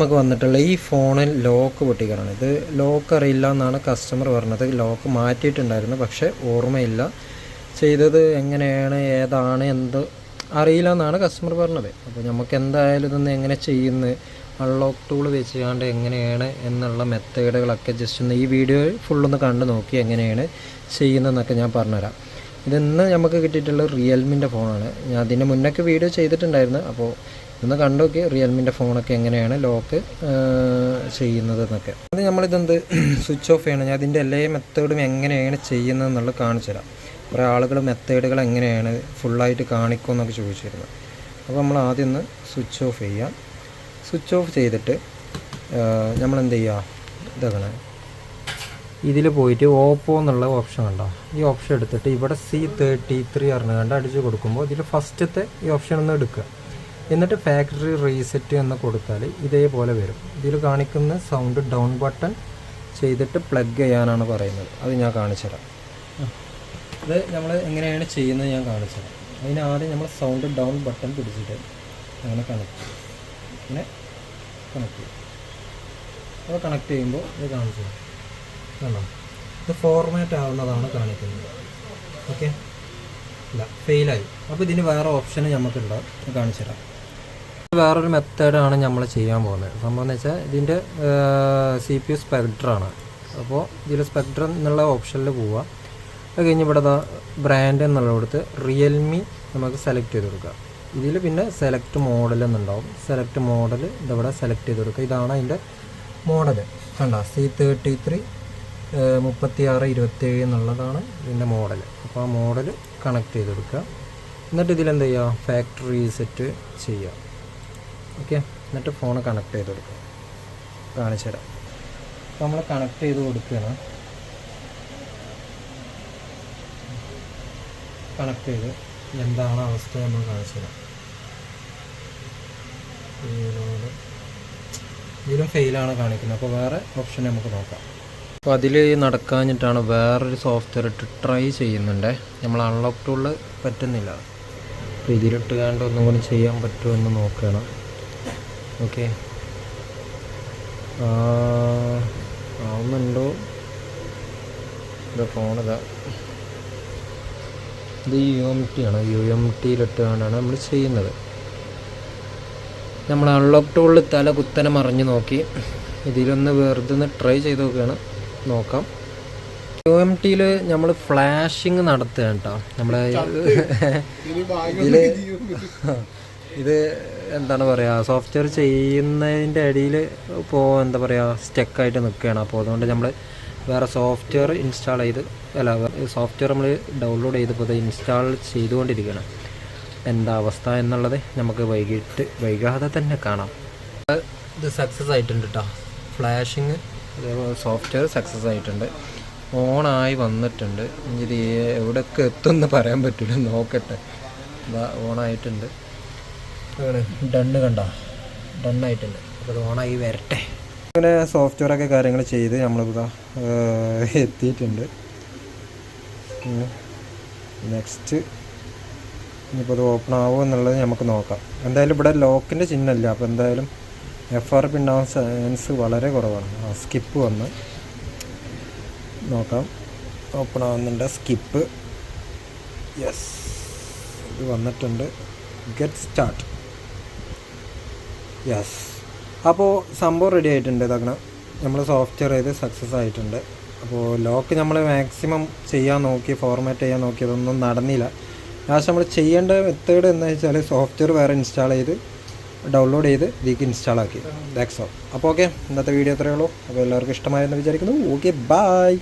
നമുക്ക് വന്നിട്ടുള്ള ഈ ഫോണിൽ ലോക്ക് പൊട്ടിക്കണം ഇത് ലോക്ക് അറിയില്ല എന്നാണ് കസ്റ്റമർ പറഞ്ഞത്. ലോക്ക് മാറ്റിയിട്ടുണ്ടായിരുന്നു പക്ഷേ ഓർമ്മയില്ല. ചെയ്തത് എങ്ങനെയാണ് ഏതാണ് എന്ത് അറിയില്ല എന്നാണ് കസ്റ്റമർ പറഞ്ഞത്. അപ്പോൾ നമുക്ക് എന്തായാലും ഇതൊന്ന് എങ്ങനെ ചെയ്യുന്നത് അൺലോക്ക് ടൂൾ വെച്ചുകൊണ്ട് എങ്ങനെയാണ് എന്നുള്ള മെത്തേഡുകളൊക്കെ ജസ്റ്റ് ഒന്ന് ഈ വീഡിയോ ഫുള്ളൊന്ന് കണ്ടു നോക്കി എങ്ങനെയാണ് ചെയ്യുന്നതെന്നൊക്കെ ഞാൻ പറഞ്ഞുതരാം. ഇതിന്ന് നമുക്ക് കിട്ടിയിട്ടുള്ള റിയൽമിന്റെ ഫോണാണ് ഞാൻ അതിന്റെ മുന്നൊക്കെ വീഡിയോ ചെയ്തിട്ടുണ്ടായിരുന്നു. അപ്പോൾ ഒന്ന് കണ്ടു നോക്കി റിയൽമിന്റെ ഫോണൊക്കെ എങ്ങനെയാണ് ലോക്ക് ചെയ്യുന്നത് എന്നൊക്കെ അത് നമ്മളിതെന്ത് സ്വിച്ച് ഓഫ് ചെയ്യണം. ഞാൻ അതിന്റെ എല്ലാ മെത്തേഡും എങ്ങനെയാണ് ചെയ്യുന്നത് എന്നുള്ളത് കാണിച്ചു തരാം. കുറേ ആളുകൾ മെത്തേഡുകൾ എങ്ങനെയാണ് ഫുള്ളായിട്ട് കാണിക്കുമെന്നൊക്കെ ചോദിച്ചിരുന്നു. അപ്പോൾ നമ്മൾ ആദ്യം ഒന്ന് സ്വിച്ച് ഓഫ് ചെയ്യാം. സ്വിച്ച് ഓഫ് ചെയ്തിട്ട് നമ്മൾ എന്ത് ചെയ്യുക ഇതാക്കണേ ഇതിൽ പോയിട്ട് ഓപ്പോ എന്നുള്ള ഓപ്ഷൻ കണ്ടോ? ഈ ഓപ്ഷൻ എടുത്തിട്ട് ഇവിടെ സി തേർട്ടി ത്രീ അറിഞ്ഞ് അടിച്ച് കൊടുക്കുമ്പോൾ ഇതിൽ ഫസ്റ്റത്തെ ഈ ഓപ്ഷൻ ഒന്ന് എടുക്കുക. എന്നിട്ട് ഫാക്ടറി റീസെറ്റ് എന്ന് കൊടുത്താൽ ഇതേപോലെ വരും. ഇതിൽ കാണിക്കുന്ന സൗണ്ട് ഡൗൺ ബട്ടൺ ചെയ്തിട്ട് പ്ലഗ് ചെയ്യാനാണ് പറയുന്നത്. അത് ഞാൻ കാണിച്ചു തരാം. ഇത് നമ്മൾ എങ്ങനെയാണ് ചെയ്യുന്നത് ഞാൻ കാണിച്ചു തരാം. അതിന് ആദ്യം നമ്മൾ സൗണ്ട് ഡൗൺ ബട്ടൺ പിടിച്ചിട്ട് അങ്ങനെ കണക്ട് ചെയ്യും. കണക്ട് ചെയ്യും. അപ്പോൾ കണക്ട് ചെയ്യുമ്പോൾ ഇത് കാണിച്ചു തരാം. കണ്ടോ? ഇത് ഫോർമാറ്റ് ആവുന്നതാണ് കാണിക്കുന്നത്. ഓക്കെ ഇല്ല ഫെയിലായി അപ്പോൾ ഇതിന് വേറെ ഓപ്ഷൻ നമുക്കുണ്ടാവും കാണിച്ചു തരാം. വേറൊരു മെത്തേഡാണ് നമ്മൾ ചെയ്യാൻ പോകുന്നത്. സംഭവം എന്ന് വെച്ചാൽ ഇതിന്റെ സി പി യു സ്പെക്ട്രാണ് അപ്പോൾ ഇതിൽ സ്പെക്ട്രം എന്നുള്ള ഓപ്ഷനിൽ പോവുക അത് കഴിഞ്ഞ് ഇവിടെ ബ്രാൻഡ് എന്നുള്ളിടത്ത് റിയൽമി നമുക്ക് സെലക്ട് ചെയ്ത് കൊടുക്കുക ഇതിൽ പിന്നെ സെലക്ട് മോഡൽ എന്നുണ്ടാവും. സെലക്ട് മോഡൽ ഇതവിടെ സെലക്ട് ചെയ്ത് കൊടുക്കുക ഇതാണ് അതിന്റെ മോഡൽ കണ്ട? സി തേർട്ടി ത്രീ മുപ്പത്തി ആറ് ഇരുപത്തേഴ് എന്നുള്ളതാണ് ഇതിന്റെ മോഡൽ അപ്പോൾ ആ മോഡൽ കണക്ട് ചെയ്ത് കൊടുക്കുക എന്നിട്ട് ഇതിലെന്ത് ചെയ്യുക ഫാക്ടറി സെറ്റ് ചെയ്യുക ഓക്കെ? എന്നിട്ട് ഫോൺ കണക്ട് ചെയ്ത് കൊടുക്കുക കാണിച്ചു തരാം. അപ്പോൾ നമ്മൾ കണക്ട് ചെയ്ത് കൊടുക്കുകയാണ്. കണക്ട് ചെയ്ത് എന്താണ് അവസ്ഥ നമ്മൾ കാണിച്ചു തരാം. ഇതിലും ഫെയിലാണ് കാണിക്കുന്നത്. അപ്പോൾ വേറെ ഓപ്ഷൻ നമുക്ക് നോക്കാം. അപ്പോൾ അതിൽ നടക്കാഞ്ഞിട്ടാണ് വേറൊരു സോഫ്റ്റ്വെയർ ഇട്ട് ട്രൈ ചെയ്യുന്നുണ്ട്. നമ്മൾ അൺലോക്ക് ടൂളിൽ പറ്റുന്നില്ല. അപ്പോൾ ഇതിലിട്ട് കണ്ട് ഒന്നും കൂടി ചെയ്യാൻ പറ്റുമെന്ന് നോക്കണം. ഓക്കെ. ആവുന്നുണ്ടോ ഇവിടെ ഫോണിതാ. ഇത് യു എം ടി ആണ്. യു എം ടിയിലിട്ടുകൊണ്ടാണ് നമ്മൾ ചെയ്യുന്നത്. നമ്മൾ അൺലോക്ക് ടൂളിൽ തല കുത്തനെ മറിഞ്ഞ് നോക്കി. ഇതിലൊന്ന് വെറുതെ ഒന്ന് ട്രൈ ചെയ്ത് നോക്കുകയാണ്. നോക്കാം. യു എം ടിയിൽ നമ്മൾ ഫ്ലാഷിങ് നടത്തുകയാണ് കേട്ടോ നമ്മളെ ഇതിൽ ഇത് എന്താണ് പറയുക സോഫ്റ്റ്വെയർ ചെയ്യുന്നതിന്റെ ഇടയിൽ ഇപ്പോൾ എന്താ പറയുക സ്റ്റക്കായിട്ട് നിൽക്കുകയാണ് അപ്പോൾ അതുകൊണ്ട് നമ്മൾ വേറെ സോഫ്റ്റ്വെയർ ഇൻസ്റ്റാൾ ചെയ്ത് അല്ല സോഫ്റ്റ്വെയർ നമ്മൾ ഡൗൺലോഡ് ചെയ്തപ്പോൾ ഇത് ഇൻസ്റ്റാൾ ചെയ്തുകൊണ്ടിരിക്കുകയാണ് എന്താ അവസ്ഥ എന്നുള്ളത് നമുക്ക് വൈകിട്ട് വൈകാതെ തന്നെ കാണാം. ഇത് സക്സസ് ആയിട്ടുണ്ട് കേട്ടോ ഫ്ലാഷിങ് അതേപോലെ സോഫ്റ്റ്വെയർ സക്സസ് ആയിട്ടുണ്ട്. ഓണായി വന്നിട്ടുണ്ട്. ഇത് എവിടെയൊക്കെ എത്തുമെന്ന് പറയാൻ പറ്റില്ല നോക്കട്ടെ. ഓണായിട്ടുണ്ട് അങ്ങനെ ഡണ്ണ് കണ്ട. ഡണ്ണായിട്ടുണ്ട് അപ്പോൾ ഓണായി വരട്ടെ. അങ്ങനെ സോഫ്റ്റ്വെയറൊക്കെ കാര്യങ്ങൾ ചെയ്ത് നമ്മളിപ്പോൾ എത്തിയിട്ടുണ്ട്. നെക്സ്റ്റ് ഇനിയിപ്പോൾ അത് ഓപ്പൺ ആവുമോ എന്നുള്ളത് നമുക്ക് നോക്കാം. എന്തായാലും ഇവിടെ ലോക്കിന്റെ ചിഹ്നമില്ല അപ്പോൾ എന്തായാലും എഫ് ആർ പി ഉണ്ടാവാൻ ചാൻസ് വളരെ കുറവാണ്. സ്കിപ്പ് വന്ന് നോക്കാം. ഓപ്പൺ ആവുന്നുണ്ട്. സ്കിപ്പ് യെസ് ഇത് വന്നിട്ടുണ്ട്. ഗെറ്റ് സ്റ്റാർട്ട് യെസ് അപ്പോൾ സംഭവം റെഡി ആയിട്ടുണ്ട്. തകണ നമ്മൾ സോഫ്റ്റ്വെയർ ചെയ്ത് സക്സസ് ആയിട്ടുണ്ട്. അപ്പോൾ ലോക്ക് നമ്മൾ മാക്സിമം ചെയ്യാൻ നോക്കി ഫോർമാറ്റ് ചെയ്യാൻ നോക്കി അതൊന്നും നടന്നില്ല. ലാസ്റ്റ് നമ്മൾ ചെയ്യേണ്ട മെത്തേഡ് എന്ന് വെച്ചാൽ സോഫ്റ്റ്വെയർ വേറെ ഇൻസ്റ്റാൾ ചെയ്ത് ഡൗൺലോഡ് ചെയ്ത് ഇതിലേക്ക് ഇൻസ്റ്റാൾ ആക്കി. ദാറ്റ്സ് ഓൾ അപ്പോൾ ഓക്കെ ഇന്നത്തെ വീഡിയോ അത്രയേ ഉള്ളൂ. അപ്പോൾ എല്ലാവർക്കും ഇഷ്ടമായെന്ന് വിചാരിക്കുന്നു. Okay bye